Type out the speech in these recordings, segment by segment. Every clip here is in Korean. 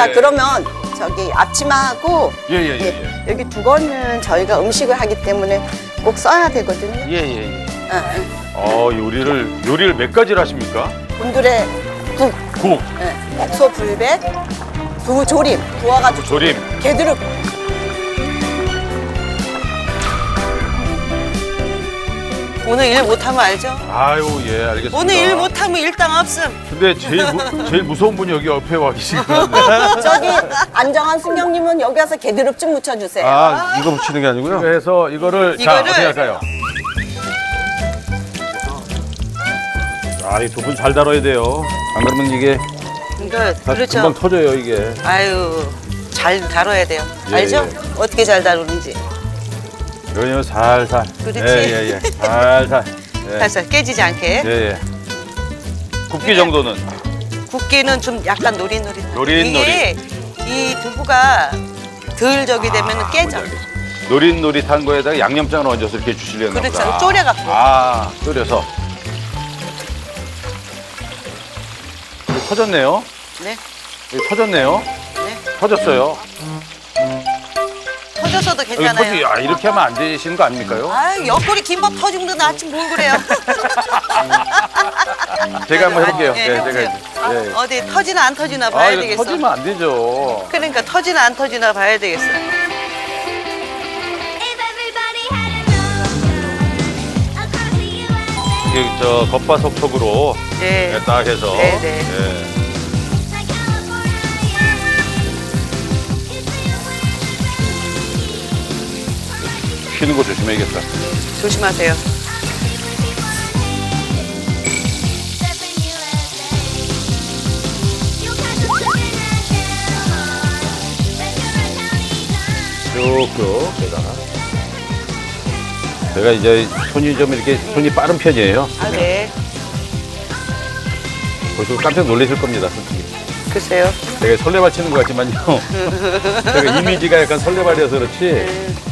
자 예. 그러면 저기 앞치마하고 예, 예, 예. 예, 여기 두 건은 저희가 음식을 하기 때문에 꼭 써야 되거든요. 예, 예, 예. 어, 어. 어, 요리를 요리를 몇 가지를 하십니까? 곤드레 국, 국, 예, 소 불백, 두부 조림, 구워가지고 조림. 게드륵. 오늘 일 못하면 알죠? 아유, 예, 알겠습니다. 오늘 일 못하면 일당 없음. 근데 제일 무, 제일 무서운 분이 여기 옆에 와 계시거든요. 저기 안정환 승경님은 여기 와서 게드륵 좀 묻혀주세요. 아, 이거 붙이는 게 아니고요. 그래서 이거를 자 이거를- 어떻게 할까요? 아, 이 두 분 잘 다뤄야 돼요. 안 그러면 이게 이거 다 그렇죠. 금방 터져요, 이게. 아유 잘 다뤄야 돼요. 예, 알죠? 예. 어떻게 잘 다루는지. 이거는 살살. 그렇지. 예, 예, 예. 살살. 예. 살살 깨지지 않게. 예, 예. 굽기 정도는 굽기는 좀 약간. 노릿노릿. 이게 이 두부가 덜 저기 되면 은 깨져. 노릿노릿한 거에다가 양념장을 얹어서 이렇게 주시려나 그렇죠. 보다. 졸여갖고. 아, 졸여서. 이거 터졌네요. 네. 이거 터졌네요. 네. 터졌어요. 터져서도 여기 괜찮아요. 터지, 아, 이렇게 하면 안 되시는 거 아닙니까요? 아 옆구리 김밥 터진 것도 낫지 뭘 그래요. 제가 한번 해볼게요. 예, 예, 제가 해보세요. 이제. 예. 어디 터지나 안 터지나 아, 봐야 이거 되겠어. 터지면 안 되죠. 그러니까 터지나 안 터지나 봐야 되겠어. If everybody had a across the USA, 이게 저 겉바속 촉으로 예. 예, 딱 해서. 네, 네. 예. 휘는 거 조심해야겠다. 조심하세요. 쭉쭉 제가. 제가 이제 손이 좀 이렇게 손이 빠른 편이에요. 아 네. 보시고 깜짝 놀라실 겁니다, 솔직히. 글쎄요. 되게 설레발 치는 것 같지만요. 제가 이미지가 약간 설레발이어서 그렇지.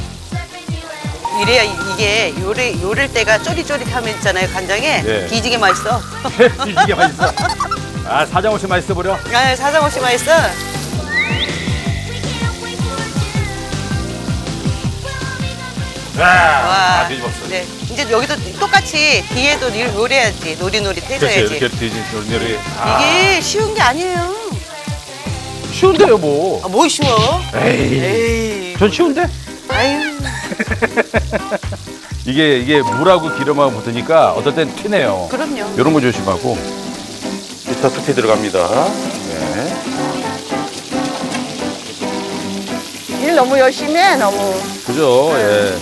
이래야 이게 요리 요릴 때가 쪼릿쪼릿하면 있잖아요 간장에 예. 뒤지게 맛있어. 이게 맛있어. 아, 사장없이 맛있어 버려. 아 사장 없이 맛있어. 와, 와. 아, 뒤집었어. 네. 이제 여기도 똑같이 뒤에도 일 요리해야지 노릿노릿 그렇지, 해줘야지. 이렇게 뒤집, 요리. 아, 이게 쉬운 게 아니에요. 쉬운데요, 뭐. 아, 뭐 쉬워? 에이. 에이. 전 쉬운데? 아유. 이게, 이게 물하고 기름하고 붙으니까 어떨 땐 튀네요. 그럼요. 이런 거 조심하고. 기타 스피 들어갑니다. 네. 일 너무 열심히 해 너무. 그죠, 예.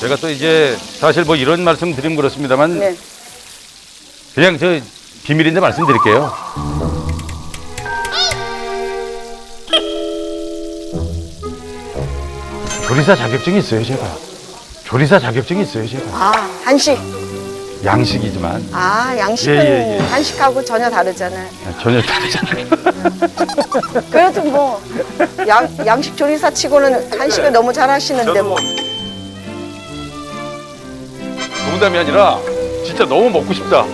제가 또 이제 사실 뭐 이런 말씀 드리면 그렇습니다만 네. 그냥 저 비밀인데 말씀드릴게요. 조리사 자격증이 있어요, 제가. 조리사 자격증이 있어요, 제가. 아 한식. 양식이지만 아 양식은 예, 예, 예. 한식하고 전혀 다르잖아요. 전혀 다르잖아요. 그래도 뭐 양, 양식 조리사 치고는 한식을 너무 잘 하시는데 뭐. 농담이 아니라 진짜 너무 먹고 싶다.